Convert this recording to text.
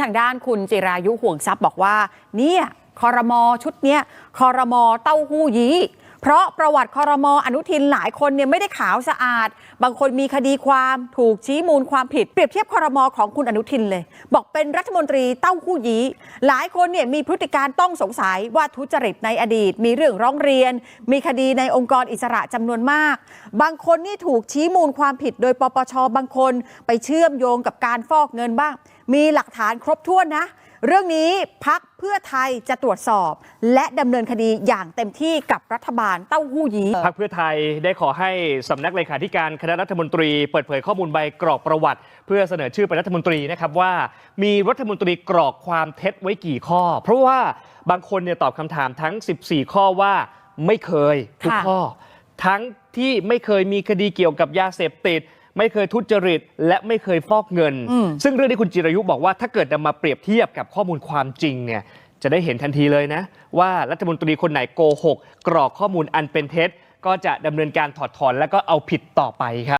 ทางด้านคุณจิรายุห่วงทรัพย์บอกว่า เนี่ยคอรมอชุดเนี้ยคอรมอเต้าหู้ยี้ เพราะประวัติคอรมออนุทินหลายคนเนี่ยไม่ได้ขาวสะอาด บางคนมีคดีความถูกชี้มูลความผิด เปรียบเทียบคอรมอของคุณอนุทินเลย บอกเป็นรัฐมนตรีเต้าหู้ยี้หลายคนเนี่ยมีพฤติการต้องสงสัยว่าทุจริตในอดีต มีเรื่องร้องเรียน มีคดีในองค์กรอิสระจำนวนมาก บางคนนี่ถูกชี้มูลความผิด โดยปปชบางคน ไปเชื่อมโยงกับการฟอกเงินบ้างมีหลักฐานครบถ้วนนะ เรื่องนี้พักเพื่อไทยจะตรวจสอบ และดำเนินคดีอย่างเต็มที่กับรัฐบาลเต้าหู้ยี้ พักเพื่อไทยได้ขอให้สำนักเลขาธิการคณะรัฐมนตรี เปิดเผยข้อมูลใบกรอกประวัติ เพื่อเสนอชื่อเป็นรัฐมนตรีนะครับว่า มีรัฐมนตรีกรอกความเท็จไว้กี่ข้อ เพราะว่าบางคนเนี่ยตอบคำถามทั้ง 14 ข้อว่าไม่เคยทุกค่ะ ข้อ ทั้งที่ไม่เคยมีคดีเกี่ยวกับยาเสพติด ไม่เคยทุจริต และไม่เคยฟอกเงินอืมซึ่งเรื่องที่คุณจิรายุบอกว่าถ้าเกิดนำมาเปรียบเทียบกับข้อมูลความจริงเนี่ยจะได้เห็นทันทีเลยนะ ว่ารัฐมนตรีคนไหนโกหก กรอกข้อมูลอันเป็นเท็จ ก็จะดำเนินการถอดถอนและก็เอาผิดต่อไปครับ